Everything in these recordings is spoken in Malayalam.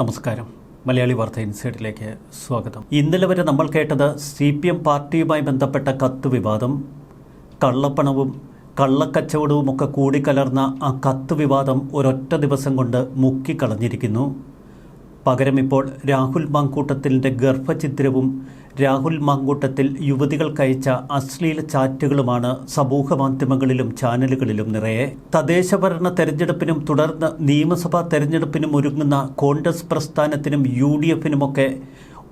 നമസ്കാരം. മലയാളി വാർത്ത ഇൻസൈഡിലേക്ക് സ്വാഗതം. ഇന്നലെ വരെ നമ്മൾ കേട്ടത് സി പി എം പാർട്ടിയുമായി ബന്ധപ്പെട്ട കത്ത് വിവാദം കള്ളപ്പണവും കള്ളക്കച്ചവടവും ഒക്കെ കൂടിക്കലർന്ന ആ കത്ത് വിവാദം ഒരൊറ്റ ദിവസം കൊണ്ട് മുക്കിക്കളഞ്ഞിരിക്കുന്നു. പകരം ഇപ്പോൾ രാഹുൽ മാങ്കൂട്ടത്തിന്റെ ഗർഭചിത്രവും രാഹുൽ മാങ്കൂട്ടത്തിൽ യുവതികൾക്കയച്ച അശ്ലീല ചാറ്റുകളുമാണ് സമൂഹ മാധ്യമങ്ങളിലും ചാനലുകളിലും നിറയെ. തദ്ദേശഭരണ തെരഞ്ഞെടുപ്പിനും തുടർന്ന് നിയമസഭാ തെരഞ്ഞെടുപ്പിനും ഒരുങ്ങുന്ന കോൺഗ്രസ് പ്രസ്ഥാനത്തിനും യു ഡി എഫിനുമൊക്കെ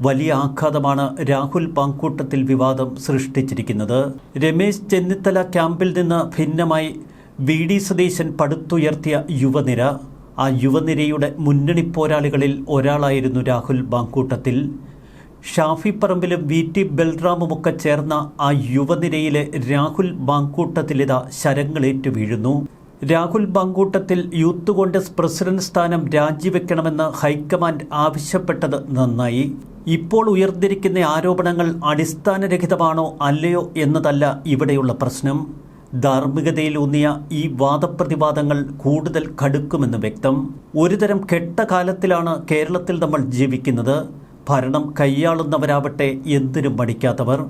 വലിയ ആഘാതമാണ് രാഹുൽ പാങ്കൂട്ടത്തിൽ വിവാദം സൃഷ്ടിച്ചിരിക്കുന്നത്. രമേശ് ചെന്നിത്തല ക്യാമ്പിൽ നിന്ന് ഭിന്നമായി വി ഡി സതീശൻ പടുത്തുയർത്തിയ യുവനിര. ആ യുവനിരയുടെ മുന്നണി പോരാളികളിൽ ഒരാളായിരുന്നു രാഹുൽ ബാങ്കൂട്ടത്തിൽ ഷാഫി പറമ്പിലും വി ടി ബൽറാമുമൊക്കെ ചേർന്ന ആ യുവനിരയിലെ രാഹുൽ ബാങ്കൂട്ടത്തിലിത ശരങ്ങളേറ്റു വീഴുന്നു. രാഹുൽ ബാങ്കൂട്ടത്തിൽ യൂത്ത് കോൺഗ്രസ് പ്രസിഡന്റ് സ്ഥാനം രാജിവെക്കണമെന്ന് ഹൈക്കമാൻഡ് ആവശ്യപ്പെട്ടത് നന്നായി. ഇപ്പോൾ ഉയർന്നിരിക്കുന്ന ആരോപണങ്ങൾ അടിസ്ഥാനരഹിതമാണോ അല്ലയോ എന്നതല്ല ഇവിടെയുള്ള പ്രശ്നം. ധാർമ്മികതയിലൂന്നിയ ഈ വാദപ്രതിവാദങ്ങൾ കൂടുതൽ കടുക്കുമെന്ന് വ്യക്തം. ഒരുതരം കെട്ട കാലത്തിലാണ് കേരളത്തിൽ നമ്മൾ ജീവിക്കുന്നത്. ഭരണം കൈയാളുന്നവരാവട്ടെ എന്തിനും മടിക്കാത്തവർ.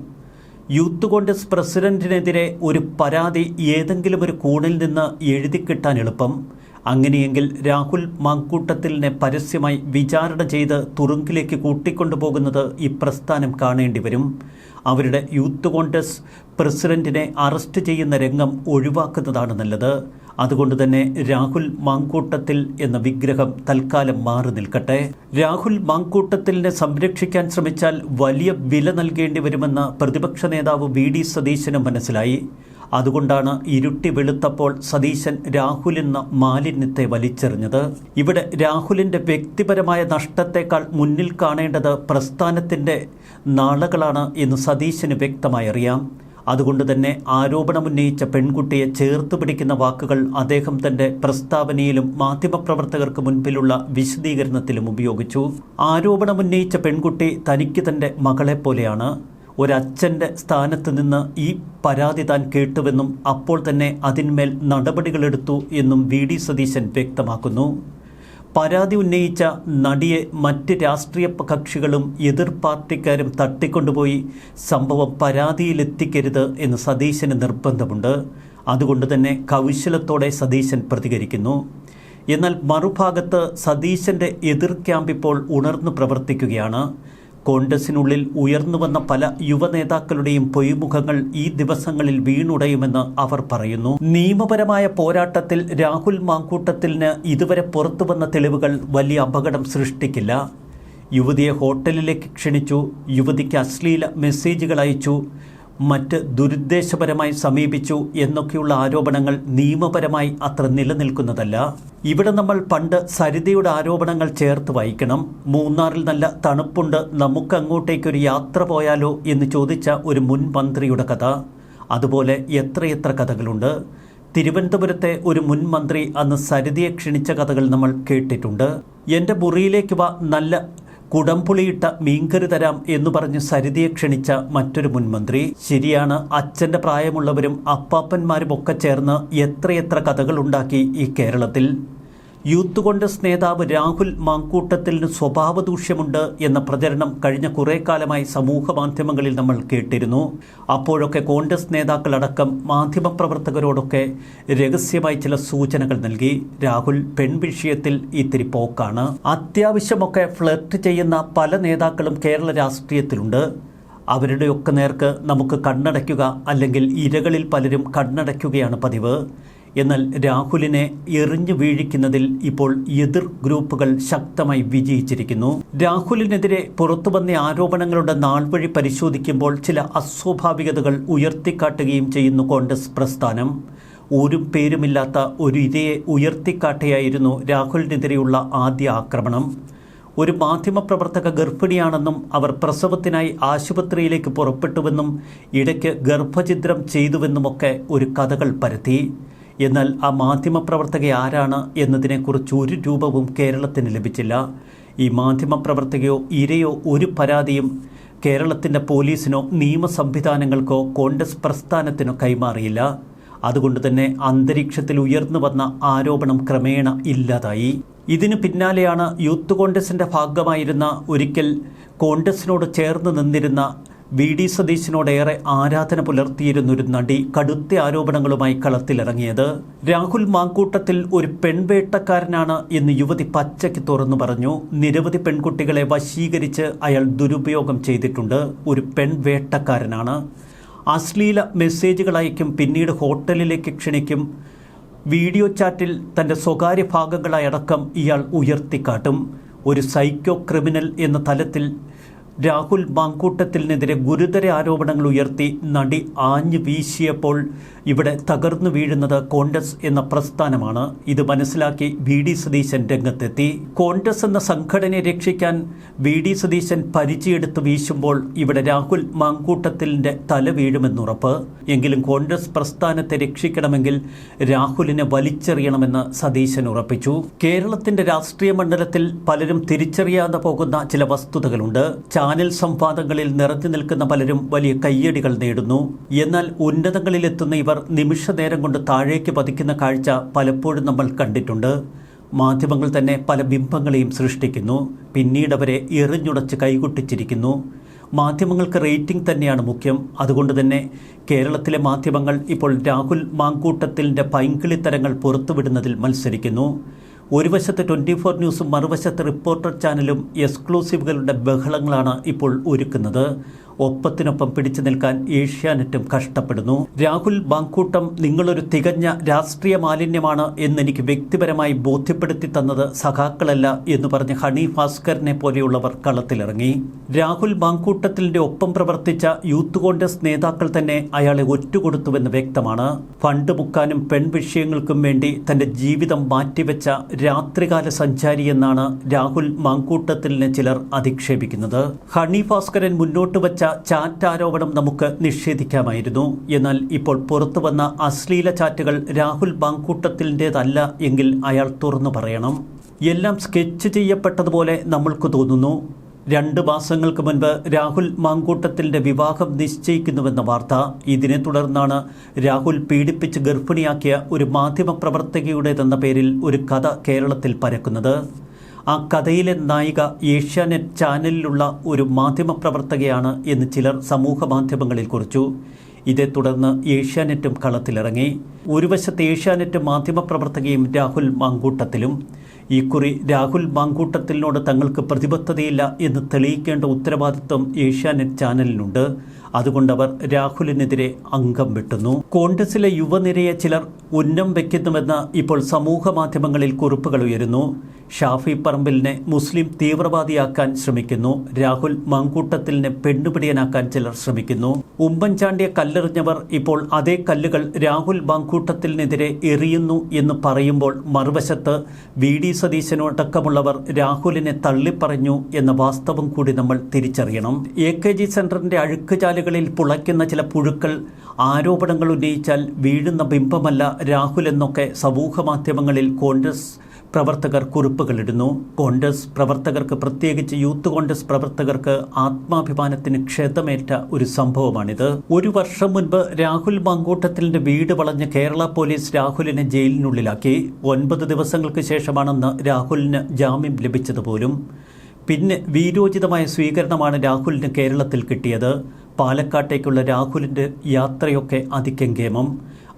യൂത്ത് കോൺഗ്രസ് പ്രസിഡന്റിനെതിരെ ഒരു പരാതി ഏതെങ്കിലും ഒരു കൂണിൽ നിന്ന് എഴുതി കിട്ടാൻ എളുപ്പം. അങ്ങനെയെങ്കിൽ രാഹുൽ മാങ്കൂട്ടത്തിലിനെ പരസ്യമായി വിചാരണ ചെയ്ത് തുറുങ്കിലേക്ക് കൂട്ടിക്കൊണ്ടുപോകുന്നത് ഈ പ്രസ്ഥാനം കാണേണ്ടി വരും. അവരുടെ യൂത്ത് കോൺഗ്രസ് പ്രസിഡന്റിനെ അറസ്റ്റ് ചെയ്യുന്ന രംഗം ഒഴിവാക്കുന്നതാണ് നല്ലത്. അതുകൊണ്ട് തന്നെ രാഹുൽ മാങ്കൂട്ടത്തിൽ എന്ന വിഗ്രഹം തൽക്കാലം മാറി നിൽക്കട്ടെ. രാഹുൽ മാങ്കൂട്ടത്തിലിനെ സംരക്ഷിക്കാൻ ശ്രമിച്ചാൽ വലിയ വില നൽകേണ്ടി വരുമെന്ന പ്രതിപക്ഷ നേതാവ് വി ഡി സതീശന് മനസ്സിലായി. അതുകൊണ്ടാണ് ഇരുട്ടി വെളുത്തപ്പോൾ സതീശൻ രാഹുൽ എന്ന മാലിന്യത്തെ വലിച്ചെറിഞ്ഞത്. ഇവിടെ രാഹുലിന്റെ വ്യക്തിപരമായ നഷ്ടത്തെക്കാൾ മുന്നിൽ കാണേണ്ടത് പ്രസ്ഥാനത്തിന്റെ നാളകളാണ് എന്ന് സതീശന് വ്യക്തമായി അറിയാം. അതുകൊണ്ട് തന്നെ ആരോപണമുന്നയിച്ച പെൺകുട്ടിയെ ചേർത്ത് പിടിക്കുന്ന വാക്കുകൾ അദ്ദേഹം തന്റെ പ്രസ്താവനയിലും മാധ്യമപ്രവർത്തകർക്ക് മുൻപിലുള്ള വിശദീകരണത്തിലും ഉപയോഗിച്ചു. ആരോപണമുന്നയിച്ച പെൺകുട്ടി തനിക്ക് തന്റെ മകളെ പോലെയാണ്. ഒരച്ഛന്റെ സ്ഥാനത്ത് നിന്ന് ഈ പരാതി താൻ കേട്ടുവെന്നും അപ്പോൾ തന്നെ അതിന്മേൽ നടപടികളെടുത്തു എന്നും വി ഡി സതീശൻ വ്യക്തമാക്കുന്നു. പരാതി ഉന്നയിച്ച നടിയെ മറ്റ് രാഷ്ട്രീയ കക്ഷികളും എതിർ പാർട്ടിക്കാരും തട്ടിക്കൊണ്ടുപോയി സംഭവം പരാതിയിലെത്തിക്കരുത് എന്ന് സതീശന് നിർബന്ധമുണ്ട്. അതുകൊണ്ട് തന്നെ കൗശലത്തോടെ സതീശൻ പ്രതികരിക്കുന്നു. എന്നാൽ മറുഭാഗത്ത് സതീശന്റെ എതിർ ക്യാമ്പ് ഇപ്പോൾ ഉണർന്നു പ്രവർത്തിക്കുകയാണ്. കോൺഗ്രസിനുള്ളിൽ ഉയർന്നു വന്ന പല യുവനേതാക്കളുടെയും പൊയ്മുഖങ്ങൾ ഈ ദിവസങ്ങളിൽ വീണുടയുമെന്ന് അവർ പറയുന്നു. നിയമപരമായ പോരാട്ടത്തിൽ രാഹുൽ മാങ്കൂട്ടത്തിന് ഇതുവരെ പുറത്തുവന്ന തെളിവുകൾ വലിയ അപകടം സൃഷ്ടിക്കില്ല. യുവതിയെ ഹോട്ടലിലേക്ക് ക്ഷണിച്ചു യുവതിക്ക് അശ്ലീല മെസ്സേജുകൾ അയച്ചു മറ്റ് ദുരുദ്ദേശപരമായി സമീപിച്ചു എന്നൊക്കെയുള്ള ആരോപണങ്ങൾ നിയമപരമായി അത്ര നിലനിൽക്കുന്നതല്ല. ഇവിടെ നമ്മൾ പണ്ട് സരിതയുടെ ആരോപണങ്ങൾ ചേർത്ത് വായിക്കണം മൂന്നാറിൽ നല്ല തണുപ്പുണ്ട് നമുക്ക് അങ്ങോട്ടേക്കൊരു യാത്ര പോയാലോ എന്ന് ചോദിച്ച ഒരു മുൻ മന്ത്രിയുടെ കഥ. അതുപോലെ എത്രയെത്ര കഥകളുണ്ട്. തിരുവനന്തപുരത്തെ ഒരു മുൻ മന്ത്രി അന്ന് സരിതയെ ക്ഷണിച്ച കഥകൾ നമ്മൾ കേട്ടിട്ടുണ്ട്. എന്റെ മുറിയിലേക്ക് വ നല്ല കുടംപുളിയിട്ട മീൻകറി തരാം എന്ന് പറഞ്ഞ് സരിതയെ ക്ഷണിച്ച മറ്റൊരു മുൻമന്ത്രി. ശരിയാണ് അച്ഛന്റെ പ്രായമുള്ളവരും അപ്പാപ്പന്മാരും ഒക്കെ ചേർന്ന് എത്രയെത്ര കഥകളുണ്ടാക്കി ഈ കേരളത്തിൽ. യൂത്ത് കോൺഗ്രസ് നേതാവ് രാഹുൽ മാങ്കൂട്ടത്തിന് സ്വഭാവ ദൂഷ്യമുണ്ട് എന്ന പ്രചരണം കഴിഞ്ഞ കുറേ കാലമായി സമൂഹ മാധ്യമങ്ങളിൽ നമ്മൾ കേട്ടിരുന്നു. അപ്പോഴൊക്കെ കോൺഗ്രസ് നേതാക്കളടക്കം മാധ്യമപ്രവർത്തകരോടൊക്കെ രഹസ്യമായി ചില സൂചനകൾ നൽകി. രാഹുൽ പെൺവിഷയത്തിൽ ഇത്തിരി പോക്കാണ്. അത്യാവശ്യമൊക്കെ ഫ്ലർട്ട് ചെയ്യുന്ന പല നേതാക്കളും കേരള രാഷ്ട്രീയത്തിലുണ്ട്. അവരുടെയൊക്കെ നേർക്ക് നമുക്ക് കണ്ണടയ്ക്കുക അല്ലെങ്കിൽ ഇരകളിൽ പലരും കണ്ണടയ്ക്കുകയാണ് പതിവ്. എന്നാൽ രാഹുലിനെ എറിഞ്ഞു വീഴിക്കുന്നതിൽ ഇപ്പോൾ എതിർ ഗ്രൂപ്പുകൾ ശക്തമായി വിജയിച്ചിരിക്കുന്നു. രാഹുലിനെതിരെ പുറത്തു വന്ന ആരോപണങ്ങളുടെ നാൾവഴി പരിശോധിക്കുമ്പോൾ ചില അസ്വാഭാവികതകൾ ഉയർത്തിക്കാട്ടുകയും ചെയ്യുന്നു കോൺഗ്രസ് പ്രസ്ഥാനം. ഒരു പേരുമില്ലാത്ത ഒരു ഇരയെ ഉയർത്തിക്കാട്ടിയായിരുന്നു രാഹുലിനെതിരെയുള്ള ആദ്യ ആക്രമണം. ഒരു മാധ്യമപ്രവർത്തക ഗർഭിണിയാണെന്നും അവർ പ്രസവത്തിനായി ആശുപത്രിയിലേക്ക് പുറപ്പെട്ടുവെന്നും ഇടയ്ക്ക് ഗർഭഛിദ്രം ചെയ്തുവെന്നുമൊക്കെ ഒരു കഥകൾ പരത്തി. എന്നാൽ ആ മാധ്യമപ്രവർത്തക ആരാണ് എന്നതിനെക്കുറിച്ച് ഒരു രൂപവും കേരളത്തിന് ലഭിച്ചില്ല. ഈ മാധ്യമപ്രവർത്തകയോ ഇരയോ ഒരു പരാതിയും കേരളത്തിന്റെ പോലീസിനോ നിയമ സംവിധാനങ്ങൾക്കോ കോൺഗ്രസ് പ്രസ്ഥാനത്തിനോ കൈമാറിയില്ല. അതുകൊണ്ട് തന്നെ അന്തരീക്ഷത്തിൽ ഉയർന്നു വന്ന ആരോപണം ക്രമേണ ഇല്ലാതായി. ഇതിന് പിന്നാലെയാണ് യൂത്ത് കോൺഗ്രസിന്റെ ഭാഗമായിരുന്ന ഒരിക്കൽ കോൺഗ്രസിനോട് ചേർന്ന് നിന്നിരുന്ന വി ഡി സതീശിനോടേറെ ആരാധന പുലർത്തിയിരുന്ന ഒരു നടി കടുത്ത ആരോപണങ്ങളുമായി കളത്തിലിറങ്ങിയത്. രാഹുൽ മാങ്കൂട്ടത്തിൽ ഒരു പെൺവേട്ടക്കാരനാണ് എന്ന് യുവതി പച്ചയ്ക്ക് തുറന്നു പറഞ്ഞു. നിരവധി പെൺകുട്ടികളെ വശീകരിച്ച് അയാൾ ദുരുപയോഗം ചെയ്തിട്ടുണ്ട്. ഒരു പെൺവേട്ടക്കാരനാണ്. അശ്ലീല മെസ്സേജുകൾ അയക്കും പിന്നീട് ഹോട്ടലിലേക്ക് ക്ഷണിക്കും. വീഡിയോ ചാറ്റിൽ തന്റെ സ്വകാര്യ ഭാഗങ്ങളായടക്കം ഇയാൾ ഉയർത്തിക്കാട്ടും. ഒരു സൈക്കോ ക്രിമിനൽ എന്ന തലത്തിൽ രാഹുൽ മാങ്കൂട്ടത്തിനെതിരെ ഗുരുതര ആരോപണങ്ങൾ ഉയർത്തി നടി ആഞ്ഞു വീശിയപ്പോൾ ഇവിടെ തകർന്നു വീഴുന്നത് കോൺഗ്രസ് എന്ന പ്രസ്ഥാനമാണ്. ഇത് മനസ്സിലാക്കി വി ഡി സതീശൻ രംഗത്തെത്തി. കോൺഗ്രസ് എന്ന സംഘടനയെ രക്ഷിക്കാൻ വി ഡി സതീശൻ പരിചയെടുത്ത് വീശുമ്പോൾ ഇവിടെ രാഹുൽ മാങ്കൂട്ടത്തിലിന്റെ തല വീഴുമെന്നുറപ്പ്. എങ്കിലും കോൺഗ്രസ് പ്രസ്ഥാനത്തെ രക്ഷിക്കണമെങ്കിൽ രാഹുലിനെ വലിച്ചെറിയണമെന്ന് സതീശൻ ഉറപ്പിച്ചു. കേരളത്തിന്റെ രാഷ്ട്രീയ മണ്ഡലത്തിൽ പലരും തിരിച്ചറിയാതെ പോകുന്ന ചില വസ്തുതകളുണ്ട്. ചാനൽ സംവാദങ്ങളിൽ നിറഞ്ഞു നിൽക്കുന്ന പലരും വലിയ കയ്യടികൾ നേടുന്നു. എന്നാൽ ഉന്നതങ്ങളിലെത്തുന്ന ഇവർ നിമിഷ നേരം കൊണ്ട് താഴേക്ക് പതിക്കുന്ന കാഴ്ച പലപ്പോഴും നമ്മൾ കണ്ടിട്ടുണ്ട്. മാധ്യമങ്ങൾ തന്നെ പല ബിംബങ്ങളെയും സൃഷ്ടിക്കുന്നു. പിന്നീട് അവരെ എറിഞ്ഞുടച്ച് കൈകൊട്ടിച്ചിരിക്കുന്നു. മാധ്യമങ്ങൾക്ക് റേറ്റിംഗ് തന്നെയാണ് മുഖ്യം. അതുകൊണ്ട് തന്നെ കേരളത്തിലെ മാധ്യമങ്ങൾ ഇപ്പോൾ രാഹുൽ മാങ്കൂട്ടത്തിന്റെ പൈങ്കിളിത്തരങ്ങൾ പുറത്തുവിടുന്നതിൽ മത്സരിക്കുന്നു. ഒരു വശത്ത് ട്വന്റി ഫോർ ന്യൂസും മറുവശത്ത് റിപ്പോർട്ടർ ചാനലും എക്സ്ക്ലൂസീവുകളുടെ ബഹളങ്ങളാണ് ഇപ്പോൾ ഒരുക്കുന്നത്. ഒപ്പത്തിനൊപ്പം പിടിച്ചു നിൽക്കാൻ ഏഷ്യാനെറ്റും കഷ്ടപ്പെടുന്നു. രാഹുൽ ബാങ്കൂട്ടം നിങ്ങളൊരു തികഞ്ഞ രാഷ്ട്രീയ മാലിന്യമാണ് എന്നെനിക്ക് വ്യക്തിപരമായി ബോധ്യപ്പെടുത്തി തന്നത് സഖാക്കളല്ല എന്ന് പറഞ്ഞ് ഹണി ഭാസ്കറിനെ പോലെയുള്ളവർ കളത്തിലിറങ്ങി. രാഹുൽ ബാങ്കൂട്ടത്തിന്റെ ഒപ്പം പ്രവർത്തിച്ച യൂത്ത് കോൺഗ്രസ് നേതാക്കൾ തന്നെ അയാളെ ഒറ്റുകൊടുത്തുവെന്ന് വ്യക്തമാണ്. ഫണ്ട് മുക്കാനും പെൺവിഷയങ്ങൾക്കും വേണ്ടി തന്റെ ജീവിതം മാറ്റിവെച്ച രാത്രികാല സഞ്ചാരി എന്നാണ് രാഹുൽ മാങ്കൂട്ടത്തിലിനെ ചിലർ അധിക്ഷേപിക്കുന്നത്. ഹണി ഭാസ്കരൻ മുന്നോട്ട് വച്ച ചാറ്റ് ആരോപണം നമുക്ക് നിഷേധിക്കാമായിരുന്നു. എന്നാൽ ഇപ്പോൾ പുറത്തു വന്ന അശ്ലീല ചാറ്റുകൾ രാഹുൽ ബാങ്കൂട്ടത്തിന്റെതല്ല എങ്കിൽ അയാൾ തുറന്നു പറയണം. എല്ലാം സ്കെച്ച് ചെയ്യപ്പെട്ടതുപോലെ നമ്മൾക്ക് തോന്നുന്നു. രണ്ട് മാസങ്ങൾക്ക് മുൻപ് രാഹുൽ മാങ്കൂട്ടത്തിന്റെ വിവാഹം നിശ്ചയിക്കുന്നുവെന്ന വാർത്ത. ഇതിനെ തുടർന്നാണ് രാഹുൽ പീഡിപ്പിച്ച് ഗർഭിണിയാക്കിയ ഒരു മാധ്യമപ്രവർത്തകയുടേതെന്ന പേരിൽ ഒരു കഥ കേരളത്തിൽ പരക്കുന്നത്. ആ കഥയിലെ നായിക ഏഷ്യാനെറ്റ് ചാനലിലുള്ള ഒരു മാധ്യമപ്രവർത്തകയാണ് എന്ന് ചിലർ സമൂഹ മാധ്യമങ്ങളിൽ കുറിച്ചു. ഇതേ തുടർന്ന് ഏഷ്യാനെറ്റും കളത്തിലിറങ്ങി. ഒരു വശത്ത് ഏഷ്യാനെറ്റ് മാധ്യമപ്രവർത്തകയും രാഹുൽ മാങ്കൂട്ടത്തിലും ഇക്കുറി രാഹുൽ മാങ്കൂട്ടത്തിനോട് തങ്ങൾക്ക് പ്രതിബദ്ധതയില്ല എന്ന് തെളിയിക്കേണ്ട ഉത്തരവാദിത്വം ഏഷ്യാനെറ്റ് ചാനലിനുണ്ട്. അതുകൊണ്ടവർ രാഹുലിനെതിരെ അംഗം വെട്ടുന്നു. കോൺഗ്രസിലെ യുവനിരയെ ചിലർ ഉന്നം വയ്ക്കുന്നുവെന്ന് ഇപ്പോൾ സമൂഹ മാധ്യമങ്ങളിൽ കുറിപ്പുകൾ ഉയരുന്നു. ഷാഫി പറമ്പിലിനെ മുസ്ലിം തീവ്രവാദിയാക്കാൻ ശ്രമിക്കുന്നു. രാഹുൽ മാങ്കൂട്ടത്തിലിനെ പെണ്ണുപിടിയനാക്കാൻ ചിലർ ശ്രമിക്കുന്നു. ഉമ്മൻചാണ്ടിയെ കല്ലെറിഞ്ഞവർ ഇപ്പോൾ അതേ കല്ലുകൾ രാഹുൽ മാങ്കൂട്ടത്തിനെതിരെ എറിയുന്നു എന്ന് പറയുമ്പോൾ മറുവശത്ത് വി ഡി സതീശനോടക്കമുള്ളവർ രാഹുലിനെ തള്ളിപ്പറഞ്ഞു എന്ന വാസ്തവം കൂടി നമ്മൾ തിരിച്ചറിയണം. എ കെ ജി സെന്ററിന്റെ അഴുക്കുചാലുകളിൽ പുളയ്ക്കുന്ന ചില പുഴുക്കൾ ആരോപണങ്ങൾ ഉന്നയിച്ചാൽ വീഴുന്ന ബിംബമല്ല രാഹുൽ എന്നൊക്കെ സമൂഹ മാധ്യമങ്ങളിൽ കോൺഗ്രസ് പ്രവർത്തകർ കുറിപ്പുകളിടുന്നു. കോൺഗ്രസ് പ്രവർത്തകർക്ക് പ്രത്യേകിച്ച് യൂത്ത് കോൺഗ്രസ് പ്രവർത്തകർക്ക് ആത്മാഭിമാനത്തിന് ക്ഷതമേറ്റ ഒരു സംഭവമാണിത്. ഒരു വർഷം മുൻപ് രാഹുൽ മങ്കൂട്ടത്തിലിന്റെ വീട് വളഞ്ഞ് കേരള പോലീസ് രാഹുലിനെ ജയിലിനുള്ളിലാക്കി. ഒൻപത് ദിവസങ്ങൾക്ക് ശേഷമാണെന്ന് രാഹുലിന് ജാമ്യം ലഭിച്ചത് പോലും പിന്നെ വീരോചിതമായ സ്വീകരണമാണ് രാഹുലിന് കേരളത്തിൽ കിട്ടിയത്. പാലക്കാട്ടേക്കുള്ള രാഹുലിന്റെ യാത്രയൊക്കെ അതികങ്കേമം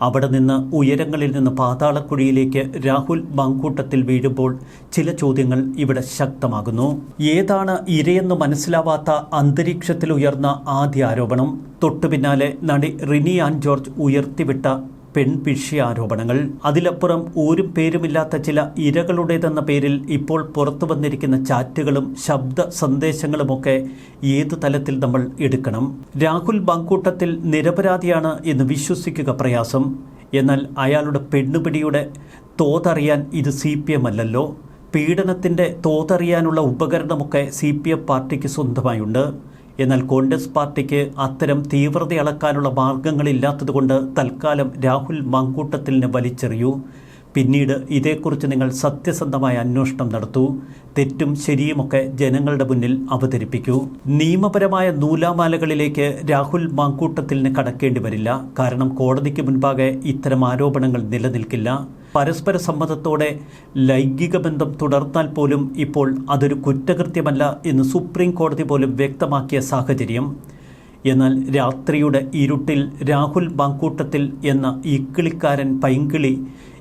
അവിടെ നിന്ന് ഉയരങ്ങളിൽ നിന്ന് പാതാളക്കുഴിയിലേക്ക് രാഹുൽ ബാങ്കൂട്ടത്തിൽ വീഴുമ്പോൾ ചില ചോദ്യങ്ങൾ ഇവിടെ ശക്തമാകുന്നു. ഏതാണ് ഇരയെന്ന് മനസ്സിലാവാത്ത അന്തരീക്ഷത്തിൽ ഉയർന്ന ആദ്യ ആരോപണം? തൊട്ടുപിന്നാലെ നടി റിനി ആൻ ജോർജ് ഉയർത്തിവിട്ട പെൺപിഷ്യ ആരോപണങ്ങൾ. അതിലപ്പുറം ഒരു പേരുമില്ലാത്ത ചില ഇരകളുടേതെന്ന പേരിൽ ഇപ്പോൾ പുറത്തു വന്നിരിക്കുന്ന ചാറ്റുകളും ശബ്ദ സന്ദേശങ്ങളുമൊക്കെ ഏത് തലത്തിൽ നമ്മൾ എടുക്കണം? രാഹുൽ ബാങ്കൂട്ടത്തിൽ നിരപരാധിയാണ് എന്ന് വിശ്വസിക്കുക പ്രയാസം. എന്നാൽ അയാളുടെ പെണ്ണുപിടിയുടെ തോതറിയാൻ ഇത് സി പി എം അല്ലല്ലോ. പീഡനത്തിന്റെ തോതറിയാനുള്ള ഉപകരണമൊക്കെ സി പി എം പാർട്ടിക്ക് സ്വന്തമായുണ്ട്. എന്നാൽ കോൺഗ്രസ് പാർട്ടിക്ക് അത്തരം തീവ്രത അളക്കാനുള്ള മാർഗങ്ങളില്ലാത്തതുകൊണ്ട് തൽക്കാലം രാഹുൽ മങ്കൂട്ടത്തിലിനെ വലിച്ചെറിയൂ. പിന്നീട് ഇതേക്കുറിച്ച് നിങ്ങൾ സത്യസന്ധമായ അന്വേഷണം നടത്തൂ. തെറ്റും ശരിയുമൊക്കെ ജനങ്ങളുടെ മുന്നിൽ അവതരിപ്പിക്കൂ. നിയമപരമായ നൂലാമാലകളിലേക്ക് രാഹുൽ മാങ്കൂട്ടത്തിലിന് കടക്കേണ്ടി വരില്ല. കാരണം കോടതിക്ക് മുൻപാകെ ഇത്തരം ആരോപണങ്ങൾ നിലനിൽക്കില്ല. പരസ്പര സമ്മതത്തോടെ ലൈംഗിക ബന്ധം തുടർന്നാൽ പോലും ഇപ്പോൾ അതൊരു കുറ്റകൃത്യമല്ല എന്ന് സുപ്രീം കോടതി പോലും വ്യക്തമാക്കിയ സാഹചര്യം. എന്നാൽ രാത്രിയുടെ ഇരുട്ടിൽ രാഹുൽ ബാങ്കൂട്ടത്തിൽ എന്ന ഈ ഇക്കിളിക്കാരൻ പൈങ്കിളി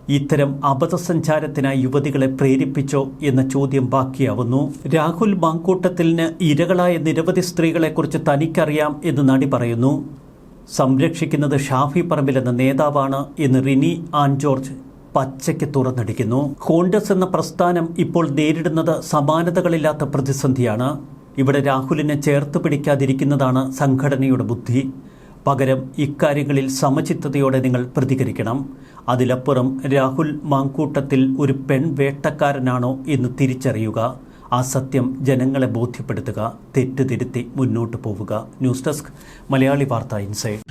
ഇത്തരം അബദ്ധസഞ്ചാരത്തിനായി യുവതികളെ പ്രേരിപ്പിച്ചോ എന്ന ചോദ്യം ബാക്കിയാവുന്നു. രാഹുൽ ബാങ്കൂട്ടത്തിന് ഇരകളായ നിരവധി സ്ത്രീകളെക്കുറിച്ച് തനിക്കറിയാം എന്ന് നടി പറയുന്നു. സംരക്ഷിക്കുന്നത് ഷാഫി പറമ്പിൽ എന്ന നേതാവാണ് എന്ന് റിനി ആൻ ജോർജ് പച്ചയ്ക്ക് തുറന്നടിക്കുന്നു. കോൺഗ്രസ് എന്ന പ്രസ്ഥാനം ഇപ്പോൾ നേരിടുന്നത് സമാനതകളില്ലാത്ത പ്രതിസന്ധിയാണ്. ഇവിടെ രാഹുലിനെ ചേർത്ത് പിടിക്കാതിരിക്കുന്നതാണ് സംഘടനയുടെ ബുദ്ധി. പകരം ഇക്കാര്യങ്ങളിൽ സമചിത്തതയോടെ നിങ്ങൾ പ്രതികരിക്കണം. അതിലപ്പുറം രാഹുൽ മാങ്കൂട്ടത്തിൽ ഒരു പെൺ വേട്ടക്കാരനാണോ എന്ന് തിരിച്ചറിയുക. ആ സത്യം ജനങ്ങളെ ബോധ്യപ്പെടുത്തുക. തെറ്റ് തിരുത്തി മുന്നോട്ട് പോവുക. ന്യൂസ് ഡെസ്ക് മലയാളി വാർത്ത ഇൻസൈഡ്.